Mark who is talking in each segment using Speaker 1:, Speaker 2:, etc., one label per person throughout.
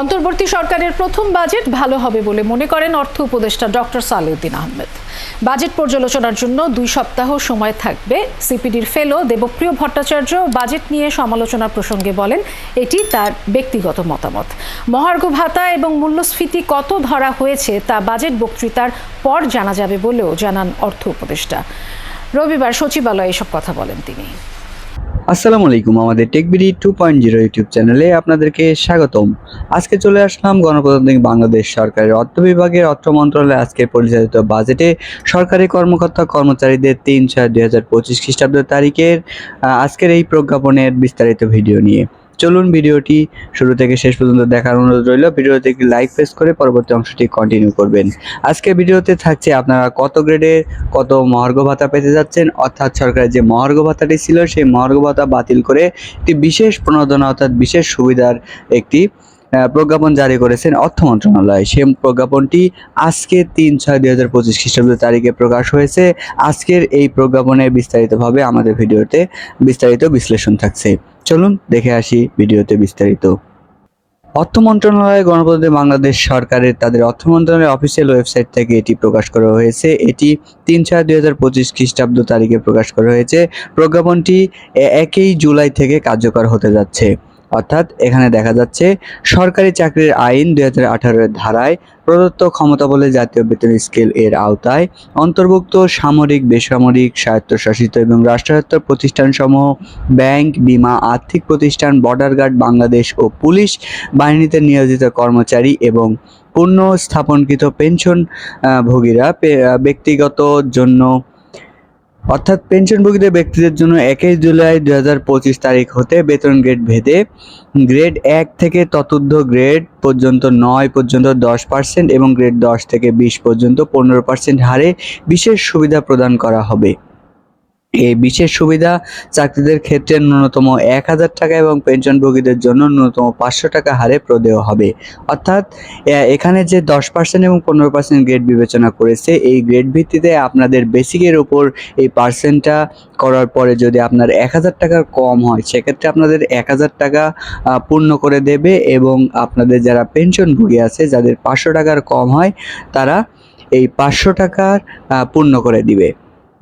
Speaker 1: অন্তর্বর্তী সরকারের প্রথম বাজেট ভালো হবে বলে মনে করেন অর্থ উপদেষ্টা ডক্টর সালেউদ্দিন আহমেদ। বাজেট পর্যালোচনার জন্য দুই সপ্তাহ সময় থাকবে। সিপিডির ফেলো দেবপ্রিয় ভট্টাচার্য বাজেট নিয়ে সমালোচনা প্রসঙ্গে বলেন, এটি তার ব্যক্তিগত মতামত। মহার্ঘ ভাতা এবং মূল্যস্ফীতি কত ধরা হয়েছে তা বাজেট বক্তৃতার পর জানা যাবে বলেও জানান অর্থ উপদেষ্টা। রবিবার সচিবালয়ে এসব কথা বলেন তিনি।
Speaker 2: আসসালামু আলাইকুম, আমাদের tech BD two point zero YouTube চ্যানেলে আপনাদেরকে স্বাগতম। আজকে চলে আসলাম গণপ্রজাতন্ত্রী বাংলাদেশ সরকারের অর্থ বিভাগের অর্থ মন্ত্রণালয় আজকে পরিচালিত বাজেটে। সরকারি কর্মকর্তা কর্মচারীদের তিন ছয় দুই হাজার পঁচিশ খ্রিস্টাব্দ তারিখের আজকের এই প্রজ্ঞাপনের বিস্তারিত ভিডিও নিয়ে। চলুন ভিডিওটি শুরু থেকে শেষ পর্যন্ত দেখার অনুরোধ রইল। ভিডিওতে একটি লাইক প্রেস করে পরবর্তী অংশটি কন্টিনিউ করবেন। আজকে ভিডিওতে থাকছে আপনারা কত গ্রেডের কত মহার্ঘ ভাতা পেতে যাচ্ছেন, অর্থাৎ সরকারের যে মহার্ঘ ভাতাটি ছিল, সেই মহার্ঘ ভাতা বাতিল করে একটি বিশেষ প্রণোদনা, অর্থাৎ বিশেষ সুবিধার একটি প্রজ্ঞাপন জারি করেছেন অর্থ মন্ত্রণালয়। সেই প্রজ্ঞাপনটি আজকে তিন ছয় দুই হাজার পঁচিশ খ্রিস্টাব্দ তারিখে প্রকাশ হয়েছে। আজকের এই প্রজ্ঞাপনে বিস্তারিতভাবে আমাদের ভিডিওতে বিস্তারিত বিশ্লেষণ থাকছে। চলুন দেখে আসি ভিডিওতে বিস্তারিত। অর্থ মন্ত্রণালয়, গণপ্রজাতন্ত্রী বাংলাদেশ সরকারের তাদের অর্থ মন্ত্রণালয়ের অফিসিয়াল ওয়েবসাইট থেকে এটি প্রকাশ করা হয়েছে। এটি তিন ছয় দুই হাজার পঁচিশ খ্রিস্টাব্দ তারিখে প্রকাশ করা হয়েছে। প্রজ্ঞাপনটি একই জুলাই থেকে কার্যকর হতে যাচ্ছে। অর্থাৎ এখানে দেখা যাচ্ছে সরকারি চাকরির আইন দুই হাজার ধারায় প্রদত্ত ক্ষমতা বলে জাতীয় বেতন স্কেল এর আওতায় অন্তর্ভুক্ত সামরিক, বেসামরিক, স্বায়ত্তশাসিত এবং রাষ্ট্রায়ত্ত প্রতিষ্ঠানসমূহ, ব্যাংক, বিমা, আর্থিক প্রতিষ্ঠান, বর্ডার গার্ড, বাংলাদেশ ও পুলিশ বাহিনীতে নিয়োজিত কর্মচারী এবং পূর্ণ স্থাপনকৃত পেনশন ভোগীরা ব্যক্তিগত জন্য অর্থাৎ পেনশনভোগীদের ব্যক্তিদের জন্য একই জুলাই দু হাজার পঁচিশ তারিখ হতে বেতন গ্রেড ভেদে গ্রেড এক থেকে ততুর্ধ গ্রেড পর্যন্ত নয় পর্যন্ত দশ পার্সেন্ট এবং গ্রেড দশ থেকে বিশ পর্যন্ত পনেরো পার্সেন্ট হারে বিশেষ সুবিধা প্রদান করা হবে। এই বিশেষ সুবিধা চাকরিদের ক্ষেত্রে ন্যূনতম এক হাজার টাকা এবং পেনশনভোগীদের জন্য ন্যূনতম পাঁচশো টাকা হারে প্রদেয় হবে। অর্থাৎ এখানে যে দশ পার্সেন্ট এবং পনেরো পার্সেন্ট গ্রেড বিবেচনা করেছে, এই গ্রেড ভিত্তিতে আপনাদের বেসিকের উপর এই পার্সেন্টটা করার পরে যদি আপনার এক হাজার টাকার কম হয়, সেক্ষেত্রে আপনাদের এক হাজার টাকা পূর্ণ করে দেবে এবং আপনাদের যারা পেনশনভোগী আছে, যাদের পাঁচশো টাকার কম হয়, তারা এই পাঁচশো টাকার পূর্ণ করে দিবে।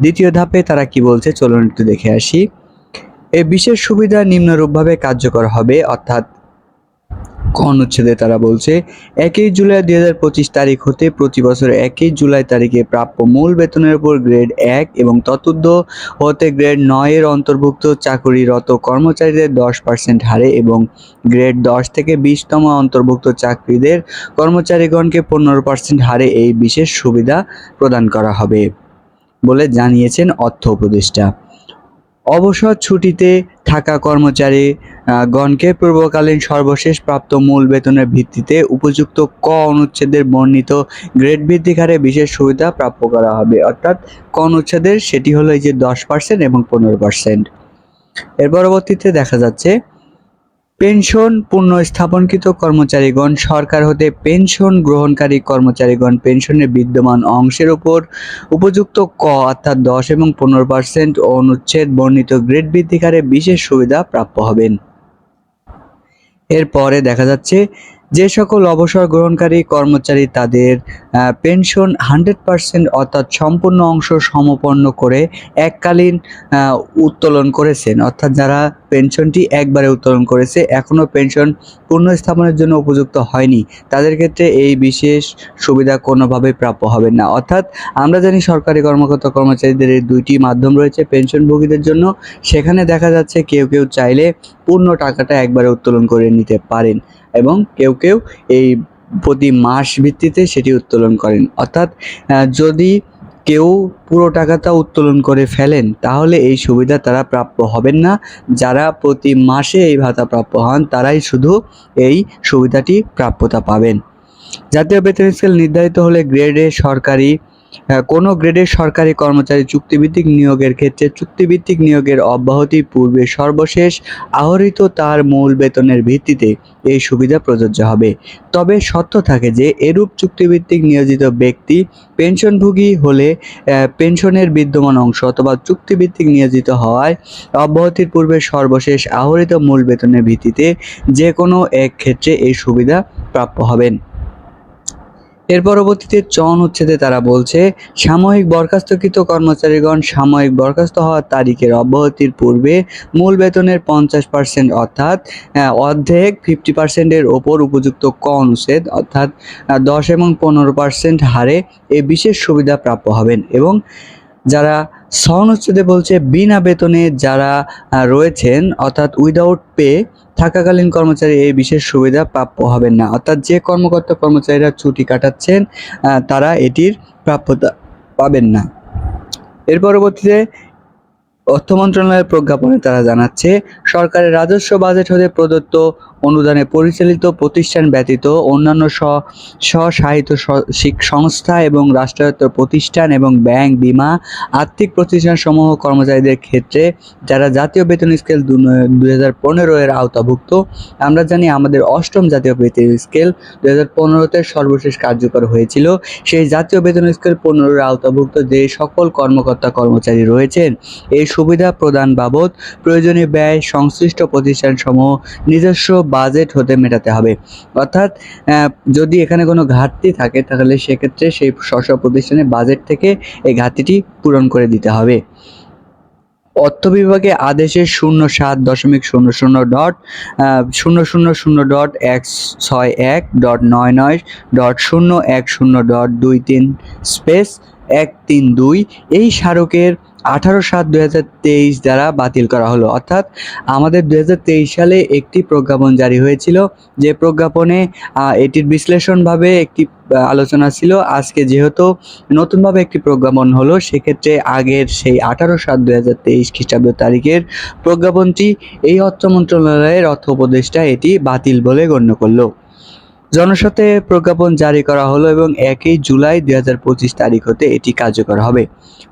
Speaker 2: দ্বিতীয় ধাপে তারা কি বলছে? চলুন একটু দেখে আসি। এই বিশেষ সুবিধা নিম্নরূপভাবে কার্যকর হবে, অর্থাৎ ক অনুচ্ছেদে তারা বলছে, একই জুলাই দুই হাজার পঁচিশ তারিখ হতে প্রতি বছর একই জুলাই তারিখে প্রাপ্য মূল বেতনের উপর গ্রেড এক এবং ততুর্ধ হতে গ্রেড নয়ের অন্তর্ভুক্ত চাকুরিরত কর্মচারীদের দশ পার্সেন্ট হারে এবং গ্রেড দশ থেকে বিশতম অন্তর্ভুক্ত চাকরিদের কর্মচারীগণকে পনেরো পার্সেন্ট হারে এই বিশেষ সুবিধা প্রদান করা হবে। বলে জানিয়েছেন অর্থ উপদেষ্টা। অবসর ছুটিতে থাকা কর্মচারী গণকে পূর্বকালীন সর্বশেষ প্রাপ্ত মূল বেতনের ভিত্তিতে উপযুক্ত ক অনুচ্ছেদের বর্ণিত গ্রেড বৃদ্ধি হারে বিশেষ সুবিধা প্রাপ্য করা হবে। অর্থাৎ ক অনুচ্ছেদের সেটি হলো এই যে দশ পার্সেন্ট এবং পনেরো পার্সেন্ট এর পরবর্তীতে দেখা যাচ্ছে পেনশন পুনঃস্থাপনকৃত কর্মচারীগণ, সরকার হতে পেনশন গ্রহণকারী কর্মচারীগণ পেনশনের বিদ্যমান অংশের উপর উপযুক্ত ক, অর্থাৎ দশ এবং পনেরো পার্সেন্ট অনুচ্ছেদ বর্ণিত গ্রেড বৃদ্ধিকারে বিশেষ সুবিধা প্রাপ্য হবেন। এরপরে দেখা যাচ্ছে যে সকল অবসর গ্রহণকারী কর্মচারী তাদের পেনশন হান্ড্রেড পার্সেন্ট অর্থাৎ সম্পূর্ণ অংশ সমপন্ন করে এককালীন উত্তোলন করেছেন। অর্থাৎ যারা পেনশনটি একবারে উত্তোলন করেছে এখনও পেনশন পুনঃস্থাপনের জন্য উপযুক্ত হয়নি। তাদের ক্ষেত্রে এই বিশেষ সুবিধা কোনোভাবে প্রাপ্য হবে না। অর্থাৎ আমরা জানি সরকারি কর্মকর্তা কর্মচারীদের এই দুইটি মাধ্যম রয়েছে পেনশনভোগীদের জন্য। সেখানে দেখা যাচ্ছে কেউ কেউ চাইলে পূর্ণ টাকাটা একবারে উত্তোলন করে নিতে পারেন। এবং কেউ কেউ এই প্রতি মাস ভিত্তিতে সেটি উত্তোলন করেন। অর্থাৎ যদি কেউ পুরো টাকাটা উত্তোলন করে ফেলেন, তাহলে এই সুবিধা তারা প্রাপ্য হবেন না। যারা প্রতি মাসে এই ভাতা প্রাপ্য হন, তারাই শুধু এই সুবিধাটি প্রাপ্যতা পাবেন। জাতীয় বেতন স্কেল নির্ধারিত হলে গ্রেডে সরকারি কোনো গ্রেডের সরকারি কর্মচারী চুক্তিভিত্তিক নিয়োগের ক্ষেত্রে চুক্তিভিত্তিক নিয়োগের অব্যাহতি পূর্বে সর্বশেষ আহরিত তার মূল বেতনের ভিত্তিতে এই সুবিধা প্রযোজ্য হবে। তবে শর্ত থাকে যে, এরূপ চুক্তিভিত্তিক নিয়োজিত ব্যক্তি পেনশনভোগী হলে পেনশনের বিদ্যমান অংশ অথবা চুক্তিভিত্তিক নিয়োজিত হওয়ায় অব্যাহতির পূর্বে সর্বশেষ আহরিত মূল বেতনের ভিত্তিতে যে কোনো এক ক্ষেত্রে এই সুবিধা প্রাপ্য হবেন। এর পরবর্তীতে চন উচ্ছেদে তারা বলছে, সাময়িক বরখাস্তকৃত কর্মচারীগণ সাময়িক বরখাস্ত হওয়ার তারিখের অব্যাহতির পূর্বে মূল বেতনের পঞ্চাশ পার্সেন্ট অর্থাৎ অর্ধেক ফিফটি পার্সেন্টের ওপর উপযুক্ত ক অনুচ্ছেদ অর্থাৎ দশ এবং পনেরো পার্সেন্ট হারে এ বিশেষ সুবিধা প্রাপ্য হবেন এবং যারা ছ অনুচ্ছেদে বলছে, বিনা বেতনে যারা রয়েছেন অর্থাৎ উইদাউট পে থাকাকালীন কর্মচারী এই বিশেষ সুবিধা প্রাপ্য হবেন না। অর্থাৎ যে কর্মকর্তা কর্মচারীরা ছুটি কাটাচ্ছেন তারা এটির প্রাপ্যতা পাবেন না। এর পরবর্তীতে অর্থ মন্ত্রণালয়ের প্রজ্ঞাপনে তারা জানাচ্ছে, সরকারের রাজস্ব বাজেট হতে প্রদত্ত অনুদানে পরিচালিত প্রতিষ্ঠান ব্যতীত অন্যান্য স্ব স্বশাসিত স- সংস্থা এবং রাষ্ট্রায়ত্ত প্রতিষ্ঠান এবং ব্যাংক, বিমা, আর্থিক প্রতিষ্ঠানসমূহ কর্মচারীদের ক্ষেত্রে যারা জাতীয় বেতন স্কেল দুই হাজার পনেরো এর আওতাভুক্ত, আমরা জানি আমাদের অষ্টম জাতীয় বেতন স্কেল দুই হাজার পনেরোতে সর্বশেষ কার্যকর হয়েছিল। সেই জাতীয় বেতন স্কেল পনেরোর আওতাভুক্ত যে সকল কর্মকর্তা কর্মচারী রয়েছেন, এই সুবিধা প্রদান বাবদ প্রয়োজনীয় ব্যয় সংশ্লিষ্ট প্রতিষ্ঠানসমূহ নিজস্ব বাজেট হতে মেটাতে হবে। অর্থাৎ যদি এখানে কোনো ঘাটতি থাকে, তাহলে সেক্ষেত্রে সেই স্ব প্রতিষ্ঠানের বাজেট থেকে এই ঘাটতিটি পূরণ করে দিতে হবে। অর্থ বিভাগে আদেশের শূন্য সাত দশমিক শূন্য শূন্য ডট শূন্য শূন্য শূন্য ডট এক ছয় এক ডট নয় নয় ডট শূন্য এক শূন্য ডট দুই তিন স্পেস এক তিন দুই এই স্মারকের আঠারো সাত তেইশ দ্বারা বাতিল করা হলো। অর্থাৎ আমাদের দুই হাজার তেইশ সালে একটি প্রজ্ঞাপন জারি হয়েছিল, যে প্রজ্ঞাপনে এটির বিশ্লেষণভাবে একটি আলোচনা ছিল, আজকে যেহেতু নতুনভাবে একটি প্রজ্ঞাপন হলো, সেক্ষেত্রে আগের সেই আঠারো সাত দুই হাজার তেইশ খ্রিস্টাব্দ তারিখের প্রজ্ঞাপনটি এই অর্থ মন্ত্রণালয়ের অর্থ উপদেষ্টা এটি বাতিল বলে গণ্য করল। জনস্বার্থে প্রজ্ঞাপন জারি করা হলো এবং একই জুলাই দুই হাজার পঁচিশ তারিখ হতে এটি কার্যকর হবে।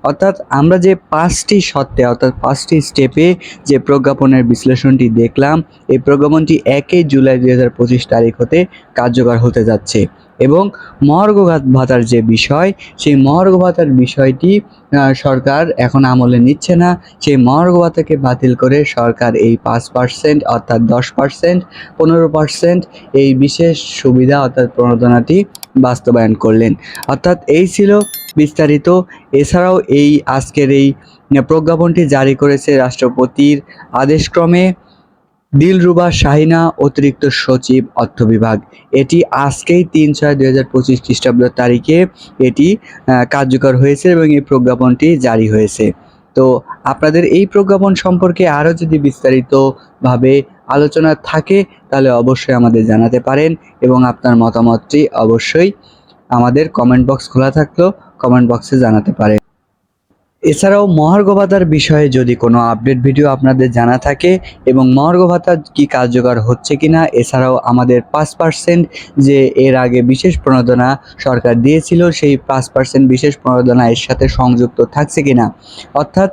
Speaker 2: অর্থাৎ আমরা যে পাঁচটি সত্ত্বে অর্থাৎ পাঁচটি স্টেপে যে প্রজ্ঞাপনের বিশ্লেষণটি দেখলাম, এই প্রজ্ঞাপনটি একই জুলাই দুই হাজার পঁচিশ তারিখ হতে কার্যকর হতে যাচ্ছে। এবং মহার্ঘ ভাত- ভাতার যে বিষয়, সেই মহার্ঘ ভাতার বিষয়টি সরকার এখন আমলে নিচ্ছে না। সেই মহার্ঘ ভাতাকে বাতিল করে সরকার এই পাঁচ পার্সেন্ট অর্থাৎ দশ পার্সেন্ট পনেরো পার্সেন্ট এই বিশেষ সুবিধা অর্থাৎ প্রণোদনাটি বাস্তবায়ন করলেন। অর্থাৎ এই ছিল বিস্তারিত। এছাড়াও এই আজকের এই প্রজ্ঞাপনটি জারি করেছে রাষ্ট্রপতির আদেশক্রমে। দিলরুবা শাহিনা অতিরিক্ত সচিব, অর্থ বিভাগ। এটি আজকেই তিন ছয় দুই হাজার পঁচিশ খ্রিস্টাব্দ তারিখে এটি কার্যকর হয়েছে এবং এই প্রজ্ঞাপনটি জারি হয়েছে। তো আপনাদের এই প্রজ্ঞাপন সম্পর্কে আরও যদি বিস্তারিতভাবে আলোচনা থাকে, তাহলে অবশ্যই আমাদের জানাতে পারেন এবং আপনার মতামতটি অবশ্যই আমাদের কমেন্ট বক্স খোলা থাকলেও কমেন্ট বক্সে জানাতে পারেন। এছাড়াও মহার্ঘ ভাতার বিষয়ে যদি কোনো আপডেট ভিডিও আপনাদের জানা থাকে এবং মহার্ঘ ভাতা কি কার্যকর হচ্ছে কি না এছাড়াও আমাদের পাঁচ পার্সেন্ট যে এর আগে বিশেষ প্রণোদনা সরকার দিয়েছিল, সেই পাঁচ পার্সেন্ট বিশেষ প্রণোদনা এর সাথে সংযুক্ত থাকছে কি না অর্থাৎ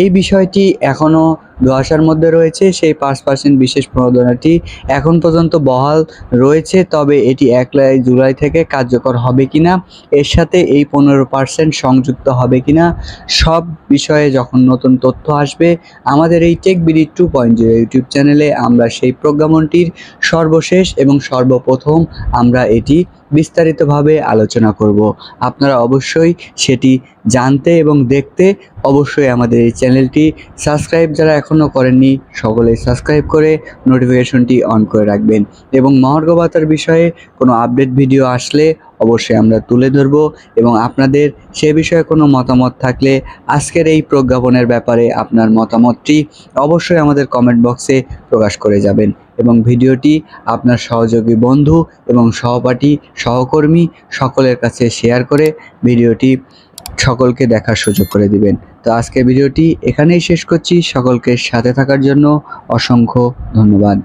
Speaker 2: এই বিষয়টি এখনও ধোয়াশার মধ্যে রয়েছে, সেই পাঁচ পার্সেন্ট বিশেষ প্রণোদনাটি এখন পর্যন্ত বহাল রয়েছে, তবে এটি একলাই জুলাই থেকে কার্যকর হবে কিনা, এর সাথে এই পনেরো পার্সেন্ট সংযুক্ত হবে কিনা, সব বিষয়ে যখন নতুন তথ্য আসবে আমাদের এই tech BD two point zero YouTube চ্যানেলে আমরা সেই প্রজ্ঞাপনটির সর্বশেষ এবং সর্বপ্রথম আমরা এটি বিস্তারিতভাবে আলোচনা করব। আপনারা অবশ্যই সেটি জানতে এবং দেখতে অবশ্যই আমাদের এই চ্যানেলটি সাবস্ক্রাইব যারা এখনও করেননি সকলেই সাবস্ক্রাইব করে নোটিফিকেশনটি অন করে রাখবেন। এবং মহার্ঘ ভাতার বিষয়ে কোনো আপডেট ভিডিও আসলে অবশ্যই আমরা তুলে ধরব এবং আপনাদের সে বিষয়ে কোনো মতামত থাকলে আজকের এই প্রজ্ঞাপনের ব্যাপারে আপনার মতামতটি অবশ্যই আমাদের কমেন্ট বক্সে প্রকাশ করে যাবেন এবং ভিডিওটি আপনার সহযোগী বন্ধু এবং সহপাঠী, সহকর্মী সকলের কাছে শেয়ার করে ভিডিওটি সকলকে দেখার সুযোগ করে দিবেন। তো আজকের ভিডিওটি এখানেই শেষ করছি। সকলকে সাথে থাকার জন্য অসংখ্য ধন্যবাদ।